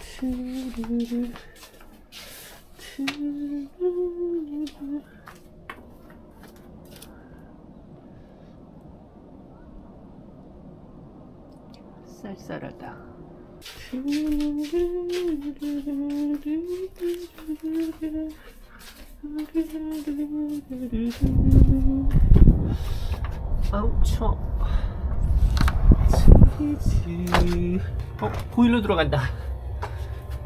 트르르. 쌀쌀하다. 아우 추워. 치즈. 어 보일러 들어간다.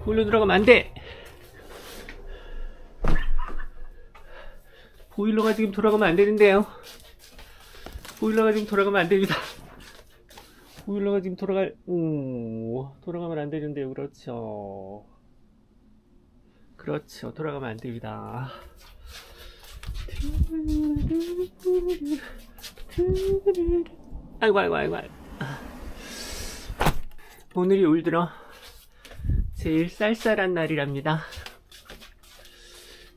보일러 들어가면 안 돼. 보일러가 지금 돌아가면 안 되는데요. 보일러가 지금 돌아가면 안 됩니다. 보일러가 지금 돌아갈, 오, 돌아가면 안 되는데요. 그렇죠. 그렇죠. 돌아가면 안 됩니다. 아이고, 아이고, 아이고. 오늘이 올 들어 제일 쌀쌀한 날이랍니다.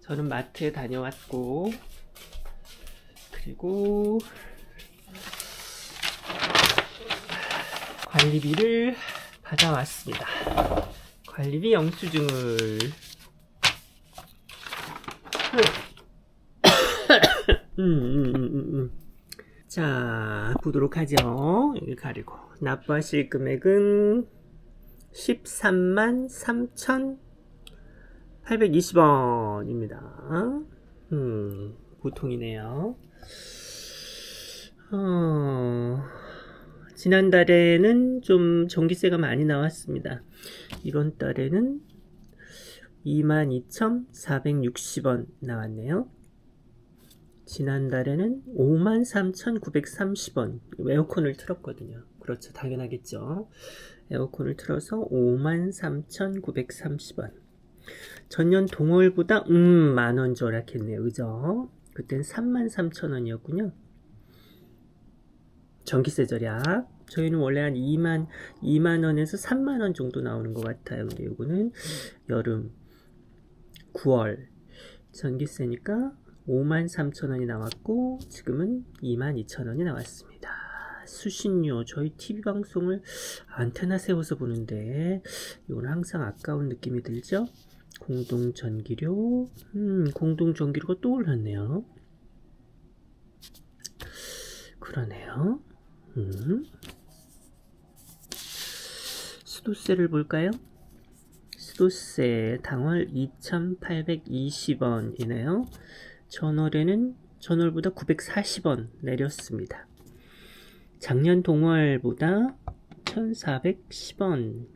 저는 마트에 다녀왔고, 그리고 관리비를 받아왔습니다. 관리비 영수증을 음, 음, 음, 음, 음. 자 보도록 하죠. 여기 가리고 납부하실 금액은 13만 3,820원입니다. 음, 보통이네요. 어... 지난달에는 좀 전기세가 많이 나왔습니다. 이번 달에는 22,460원 나왔네요. 지난달에는 53,930원 에어컨을 틀었거든요. 그렇죠. 당연하겠죠. 에어컨을 틀어서 53,930원. 전년 동월보다 음 만원 절약했네요. 그죠? 그땐 33,000원이었군요. 전기세 절약. 저희는 원래 한 2만, 2만 원에서 3만 원 정도 나오는 것 같아요. 근데 요거는 여름, 9월 전기세니까 5만 3천 원이 나왔고 지금은 2만 2천 원이 나왔습니다. 수신료 저희 TV 방송을 안테나 세워서 보는데 이건 항상 아까운 느낌이 들죠? 공동 전기료, 음, 공동 전기료가 또 올랐네요. 그러네요. 음. 수도세를 볼까요? 수도세 당월 2,820원이네요. 전월에는 전월보다 940원 내렸습니다. 작년 동월보다 1,410원,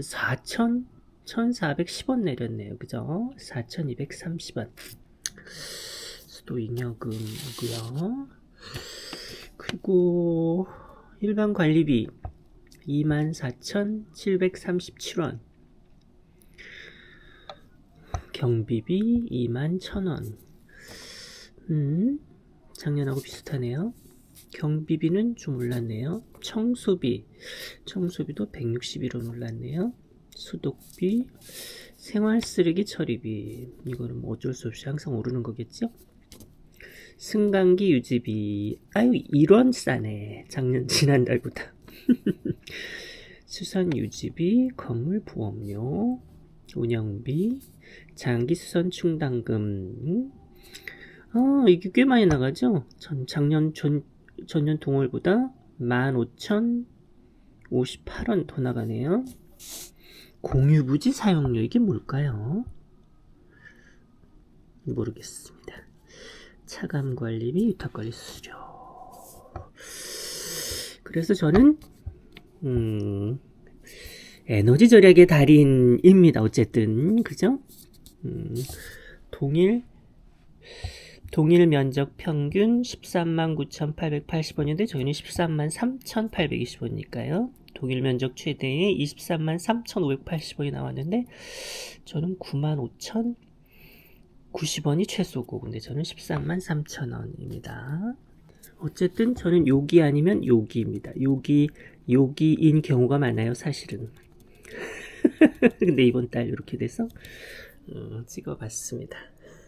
4,000, 1,410원 내렸네요. 그죠? 4,230원. 수도 잉여금이고요. 그리고 일반 관리비 24,737원 경비비 21,000원 음, 작년하고 비슷하네요 경비비는 좀 올랐네요. 청소비. 청소비도 161원 올랐네요. 수독비. 생활 쓰레기 처리비. 이거는 뭐 어쩔 수 없이 항상 오르는 거겠죠? 승강기 유지비. 아유 1원 싸네. 작년 지난달보다. 수선 유지비 건물 보험료 운영비 장기 수선 충당금. 아 이게 꽤 많이 나가죠? 전, 작년 전, 전년 동월보다 15,058원 더 나가네요 공유부지 사용료 이게 뭘까요 모르겠습니다 차감 관리비, 위탁 관리 수수료. 그래서 저는 음, 에너지 절약의 달인입니다. 어쨌든 그죠? 음, 동일 동일 면적 평균 13만 9,880원인데 저희는 13만 3,820원이니까요. 동일 면적 최대의 23만 3,580원이 나왔는데 저는 9만 5천 90원이 최소고 근데 저는 13만 3천 원입니다. 어쨌든 저는 요기 아니면 요기입니다. 요기 요기인 경우가 많아요, 사실은. 근데 이번 달 이렇게 돼서 음, 찍어봤습니다.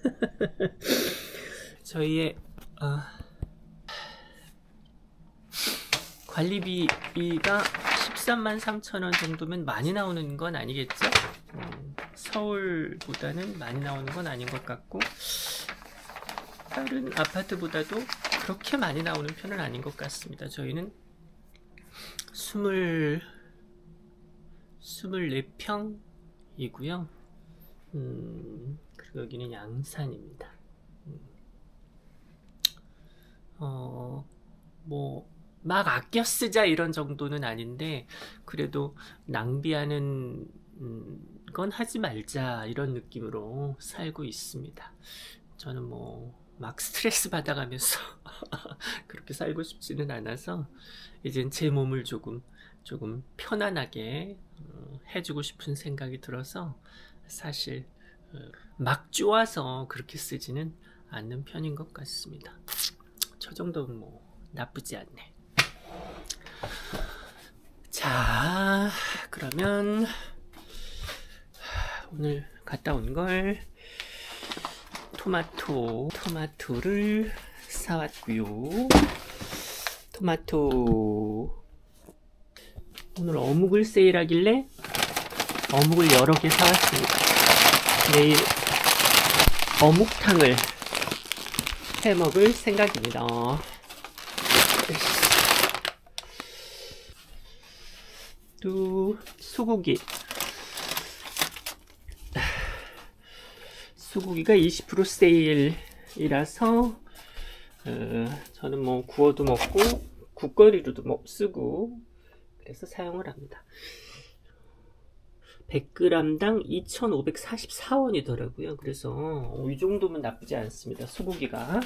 저희의 어, 관리비가 13만 3천 원 정도면 많이 나오는 건 아니겠죠? 음, 서울보다는 많이 나오는 건 아닌 것 같고 다른 아파트보다도 그렇게 많이 나오는 편은 아닌 것 같습니다. 저희는 20 24평이고요. 음, 그리고 여기는 양산입니다. 음. 어, 뭐, 막 아껴 쓰자 이런 정도는 아닌데, 그래도 낭비하는 음, 건 하지 말자 이런 느낌으로 살고 있습니다. 저는 뭐, 막 스트레스 받아가면서 그렇게 살고 싶지는 않아서, 이젠 제 몸을 조금, 조금 편안하게 어, 해주고 싶은 생각이 들어서, 사실, 어, 막 좋아서 그렇게 쓰지는 않는 편인 것 같습니다. 저 정도면 뭐 나쁘지 않네. 자, 그러면 오늘 갔다 온 걸 토마토, 토마토를 사왔고요. 토마토 오늘 어묵을 세일하길래 어묵을 여러 개 사왔습니다. 내일 어묵탕을 해 먹을 생각입니다. 또 소고기 소고기가 20% 세일이라서 어, 저는 뭐 구워도 먹고 국거리로도 먹 쓰고 그래서 사용을 합니다. 100g당 2,544원이더라고요. 그래서 어, 이 정도면 나쁘지 않습니다. 소고기가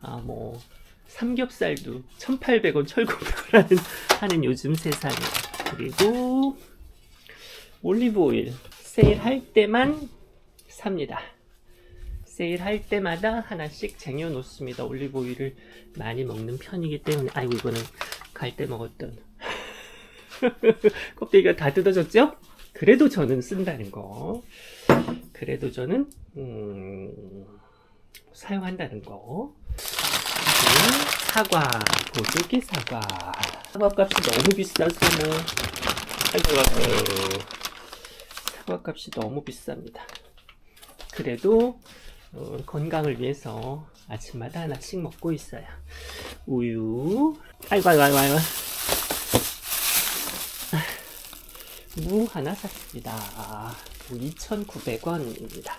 아 뭐 삼겹살도 1,800원, 1,900원 하는, 하는 요즘 세상에 그리고 올리브 오일 세일할 때만 삽니다. 세일할 때마다 하나씩 쟁여 놓습니다. 올리브 오일을 많이 먹는 편이기 때문에 아이고 이거는 갈 때 먹었던 껍데기가 다 뜯어졌죠? 그래도 저는 쓴다는 거. 그래도 저는 음, 사용한다는 거. 사과, 보조개 사과. 사과 값이 너무 비싸서 뭐 아이고 아이고. 사과 값이 너무 비쌉니다. 그래도 어, 건강을 위해서 아침마다 하나씩 먹고 있어요. 우유. 아이고 아이고 아이고 아이고. 무 하나 샀습니다. 무 2,900원입니다.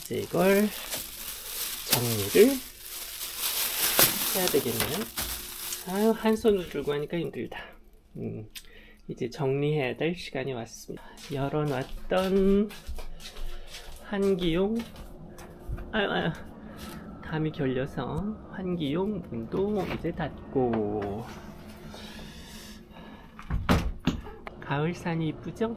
이제 이걸 정리를 해야 되겠네요. 아유, 한 손으로 들고 하니까 힘들다. 음, 이제 정리해야 될 시간이 왔습니다. 열어놨던 한기용, 아유, 아유, 담이 결려서 한기용 문도 이제 닫고, 가을산이 이쁘죠?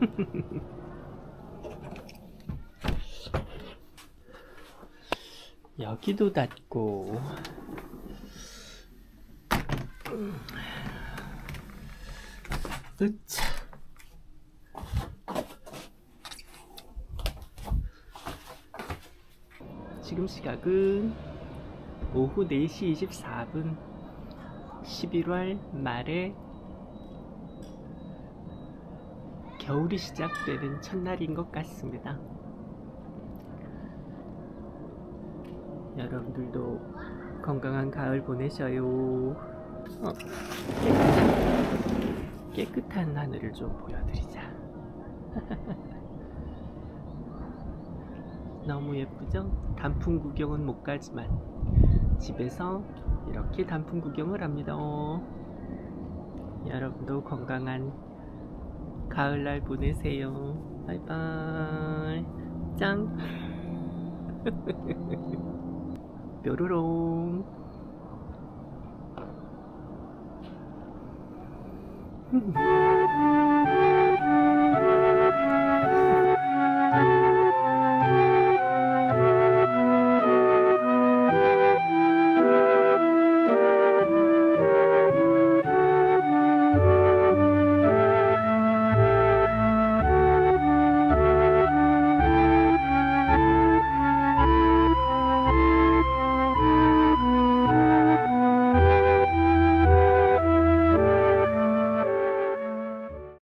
여기도 닫고. 으차. 지금 시각은 오후 4시 24분. 11월 말에 겨울이 시작되는 첫날인 것 같습니다. 여러분들도 건강한 가을 보내셔요. 어, 깨끗한, 깨끗한 하늘을 좀 보여드리자. 너무 예쁘죠? 단풍 구경은 못 가지만 집에서 이렇게 단풍 구경을 합니다. 여러분도 건강한 가을날 보내세요. 바이바이. 짱. 뾰로롱. 음.